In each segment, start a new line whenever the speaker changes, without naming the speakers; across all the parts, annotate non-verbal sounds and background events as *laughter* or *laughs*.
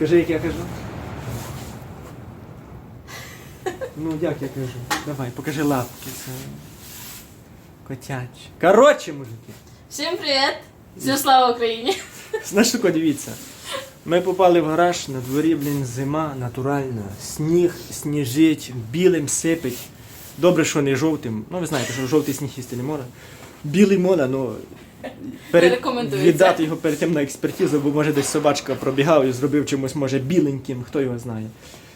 Скажи, як я кажу. Ну, як я кажу? Давай, покажи лапки. Це... Котячі. Коротше, мужики.
Всім привіт! Всім слава Україні!
Знаєш, тако, дивіться. Ми попали в гараж, на дворі, блін, зима, натуральна. Сніг, сніжить, білим сипить. Добре, що не жовтим. Ну, ви знаєте, що жовтий сніг їсти не можна. Білий можна, ну.
Рекомендується.
віддати його перед тим на експертизу, бо може десь собачка пробігав і зробив чимось, може, біленьким, хто його знає.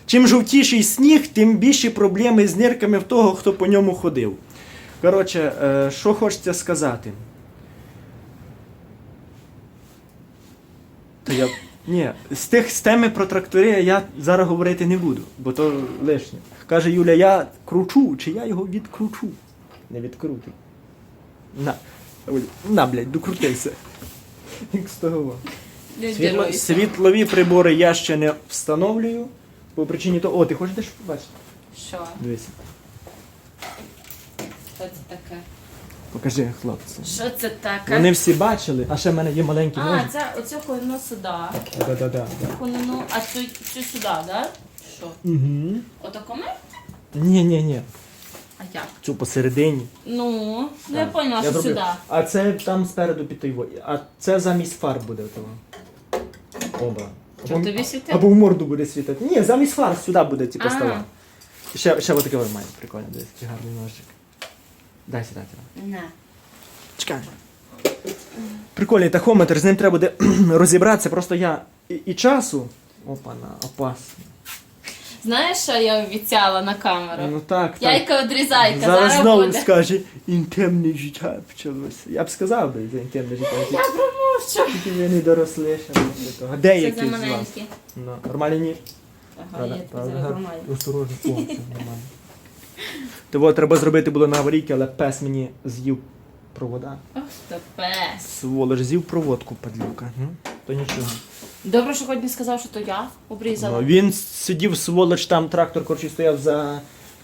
Чим жовтіший сніг, тим більші проблеми з нирками в того, хто по ньому ходив. Коротше, е, що хочеться сказати. Та я. Ні, з тих з теми про трактори я зараз говорити не буду, бо то лишнє. Каже Юля, я кручу, чи я його відкручу. Не відкрути. На. Ой, На, блядь, докрутився. Як з того.
Не
Світло, світлові прибори я ще не встановлюю. По причині того. О, ти хочеш дещо побачити?
Що?
Дивися.
Що це таке?
Покажи, хлопці.
Що це таке?
Вони всі бачили, а ще в мене є маленький
А,
ножик.
це оцю хвилину сюди.
Да-да-да.
Хвилину, а цю, цю сюди, да? Що?
Угу.
Отако ми?
Ні, ні, ні.
Як?
Цю посередині.
Ну, ну я поняла, що
зроблю.
сюди.
А це там спереду під той. во- А це замість фар буде того. Оба. Або-
тобі світить?
Або в морду буде світити. Ні, замість фар сюди буде ці
А.
Ще, ще отаке от має. Прикольно, дивись, який гарний ножик. Дай сюди. сюди.
Не.
Чекай. Прикольний тахометр, з ним треба буде *clears throat* розібратися. Просто я і, і часу. Опана, опасно.
Знаєш, що я обіцяла на камеру?
Ну так, так.
Яйка відрізайка,
Зараз
зараз,
знову
буде.
скаже, інтимне життя почалося. Я б сказав би за інтимне життя.
Я промовчу.
Тільки ви не доросли ще до того. А
Це
Деякі
за
з вас.
маленькі.
Ну, нормальні ніж?
Ага, є, це нормально.
Осторожно. О, це нормально. Того треба зробити було на аварійки, але пес мені з'їв провода.
Ох, то пес.
Сволоч, з'їв проводку, падлюка. Ну, То нічого.
Добре, що хоч не сказав, що то я обрізала.
Ну, він сидів сволоч, там трактор коротше, стояв за,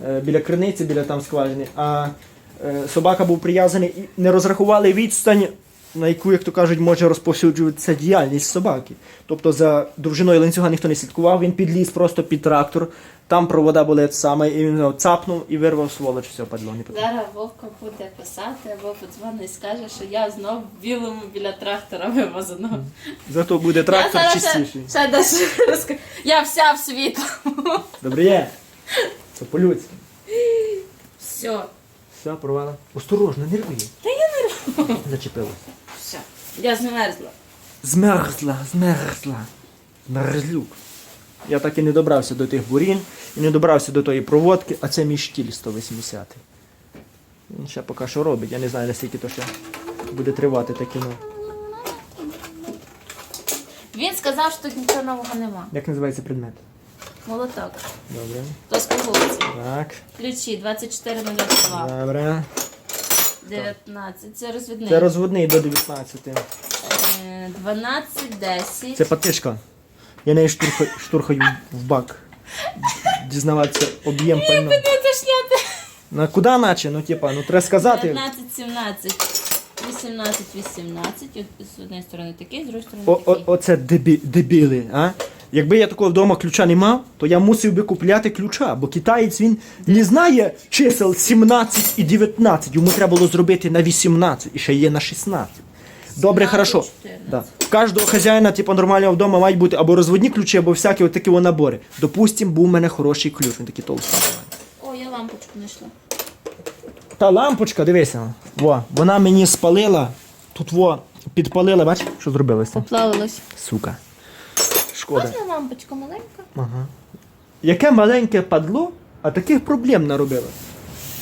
е, біля криниці, біля там скважини, а е, собака був прив'язаний і не розрахували відстань, на яку, як то кажуть, може розповсюджуватися діяльність собаки. Тобто за довжиною ланцюга ніхто не слідкував, він підліз просто під трактор, там провода були те саме, і він його цапнув і вирвав сволоч, все падло. Не.
Зараз Вовка буде писати або подзвонить і скаже, що я знов білому біля трактора вивозена.
Зато буде трактор
я зараз
чистіший.
ще, ще розкажу. Я вся в світло.
Добре є. Це по-людськи.
Все,
Все, провала. Осторожно, не рви. Та я не рву.
Я змерзла.
Змерзла, змерзла. Мерзлюк. Я так і не добрався до тих бурін, і не добрався до тої проводки, а це мій штіль 180. Він ще поки що робить. Я не знаю, наскільки то ще буде тривати те кіно.
Він сказав, що тут нічого нового нема.
Як називається предмет?
Молоток.
Добре.
Плоскогубці.
Так.
Ключі 2402.
Добре.
19. Це розвідний.
Це розводний до 19.
Е, 12, 10.
Це патишка. Я нею штурхаю, штурхаю в бак. Дізнаватися об'єм пального.
Це те.
Ну куди наче? Ну типа, ну треба сказати.
19, 17. 18, 18. От З однієї сторони такий, з другої сторони
О, о, оце дебі, дебіли, а? Якби я такого вдома ключа не мав, то я мусив би купляти ключа, бо китаєць він не знає чисел 17 і 19. Йому треба було зробити на 18 і ще є на 16. Добре,
17,
хорошо. Да. В кожного хазяїна, типу, нормального вдома мають бути або розводні ключі, або всякі от такі набори. Допустим, був у мене хороший ключ, він такий толстий.
О, я лампочку знайшла.
Та лампочка, дивися, во, вона мені спалила, тут во, підпалила, бач, що зробилося?
Поплавилась.
Сука. Шкода.
Можна лампочка маленька?
Ага. Яке маленьке падло, а таких проблем наробило.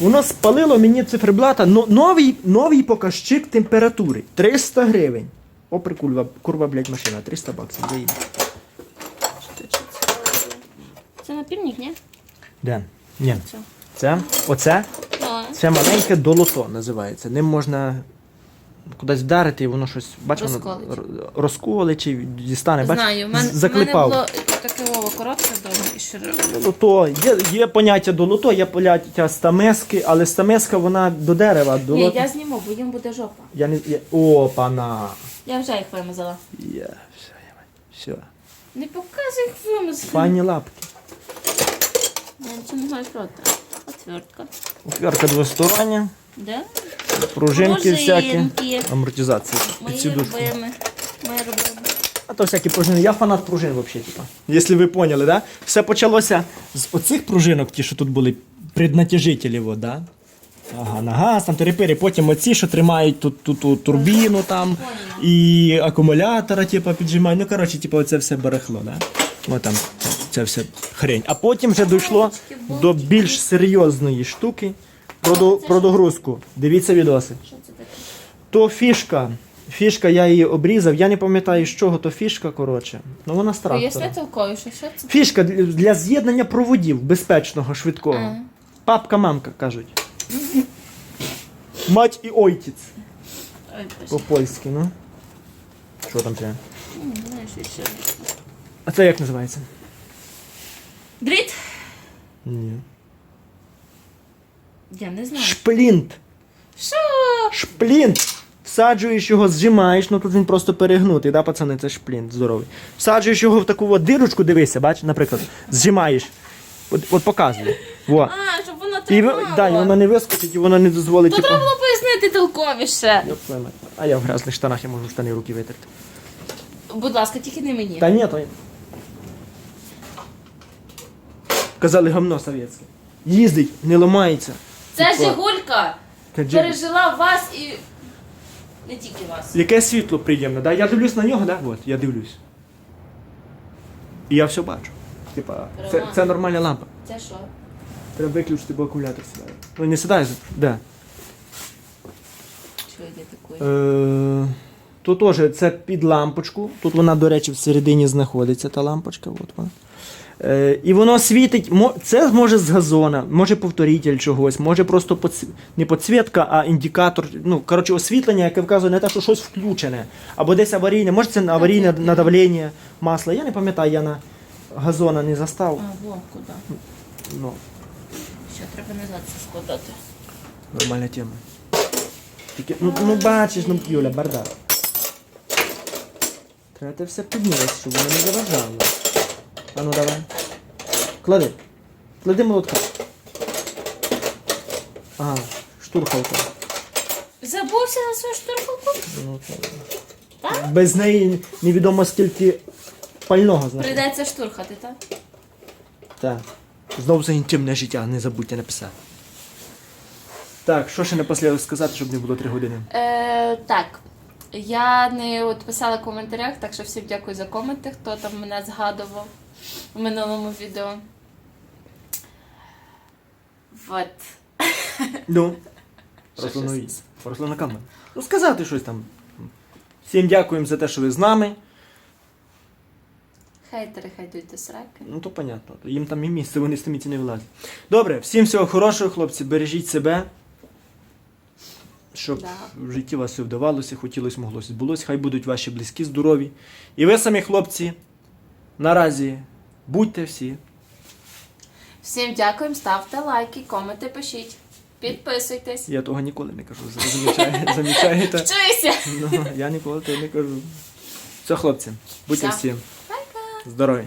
Воно спалило мені циферблата, но, новий, новий показчик температури. 300 гривень. О, прикурва, курва, блядь, машина, 300 баксів. Заїду.
Це напільник, ні?
Де? Ні.
Це.
Це? Оце? Це маленьке долото називається. Ним можна кудись вдарити, і воно щось, бач, воно
Розколить.
р- розколить чи дістане. Бач,
Знаю, в мене,
з-
в мене
заклепав.
було таке Вова коротке вдома і широке.
Долото. Є, є поняття долото, є поняття стамески, але стамеска вона до дерева.
Ні,
Долото.
я зніму, бо їм буде жопа.
Я не. Я... О, пана.
Я вже їх вимазала.
Я, все, я, все.
Не показуй їх вимисли.
Файні лапки.
Я нічого не маю проти. Отвертка.
Отвертка двостороння,
Да?
Пружинки всякі.
Мої
Підсідушки.
любими. Мої любими.
А то всякі пружини. Я фанат пружин взагалі, типа. Якщо ви поняли, да? Все почалося з оцих пружинок, ті, що тут були преднатяжителі, от, да? Ага, на газ, там терепири, потім оці, що тримають тут, тут, тут турбіну там, і акумулятора, типу, піджимають. Ну, коротше, типу, оце все барахло, да? О, там, це все хрень. А потім вже дійшло до більш серйозної штуки про, до- про догрузку. Дивіться відоси.
Що це таке?
То фішка. Фішка, я її обрізав. Я не пам'ятаю, з чого то фішка, коротше. Ну вона з трактора.
Поясни толкові, що що це?
Фішка для для з'єднання проводів безпечного, швидкого.
А.
Папка, мамка кажуть. Мать і ойтіць.
Ой, боже.
По-польськи, ну. Що там треба?
М, Знаєш, що ще.
А це як називається?
Дріт?
Ні.
Я не знаю.
Шплінт.
Що?
Шплінт. Всаджуєш його, зжимаєш, ну тут він просто перегнутий, да, пацани, це шплінт здоровий. Всаджуєш його в таку от дирочку, дивися, бач, наприклад, зжимаєш. От, от показує. Во.
А, щоб воно
І, ви-
тримало.
да, і вона не вискочить, і вона не дозволить.
То
типу...
треба було пояснити толковіше.
Йоп твою мать. А я в грязних штанах, я можу штани руки витерти.
Будь ласка, тільки не мені.
Та ні, то... Казали гамно совєтське. Їздить, не ламається.
Це
Типа,
Жигулька.
Каджи-
Пережила вас і не тільки вас.
Яке світло приємне, да? Я дивлюсь на нього, да? От, я дивлюсь. І я все бачу. Типа, це, це нормальна лампа.
Це що?
Треба виключити, бо акумулятор сідає. Ну не сідай, де?
Що йде такої?
Е, тут теж це під лампочку. Тут вона, до речі, всередині знаходиться та лампочка. От вона. Е, і воно світить. Це може з газона, може повторитель чогось, може просто подс- не підсвітка, а індикатор. Ну, коротше, освітлення, яке вказує на те, що щось включене. Або десь аварійне, може це аварійне надавлення масла. Я не пам'ятаю, я на газона не застав.
А, во, куди?
Ну,
Що, треба назад це складати.
нормальна тема. Тільки, ну, ну бачиш, ну Юля, бардак. Треба те все піднести, щоб воно не заважало. А ну давай. Клади. Клади молотка. Ага, штурхалка.
Забувся на свою штурмовку?
Ну,
Так?
Без неї невідомо скільки пального знаєш.
Прийдеться штурхати, так?
Так. Знову за інтимне життя, не забудьте написати. Так, що ще напослідок сказати, щоб не було три години?
Е, так. Я не от писала в коментарях, так що всім дякую за коменти, хто там мене згадував в минулому відео. Вот.
Ну. *laughs* Рослинові.
щось?
Рослина. Ну сказати щось там. Всім дякуємо за те, що ви з нами.
Хейтери хай йдуть до сраки.
Ну то понятно. Їм там і місце, вони з тими ці не влазять. Добре, всім всього хорошого, хлопці, бережіть себе. Щоб
Да.
в житті вас все вдавалося, хотілося, моглося, збулося. Хай будуть ваші близькі, здорові. І ви самі, хлопці, наразі будьте всі.
Всім дякуємо, ставте лайки, коменти пишіть. Підписуйтесь.
Я того ніколи не кажу. *laughs* Замічаєте? замічаєте?
Вчуйся!
Ну, я ніколи того не кажу. Все, хлопці, будьте
Все.
всі здорові.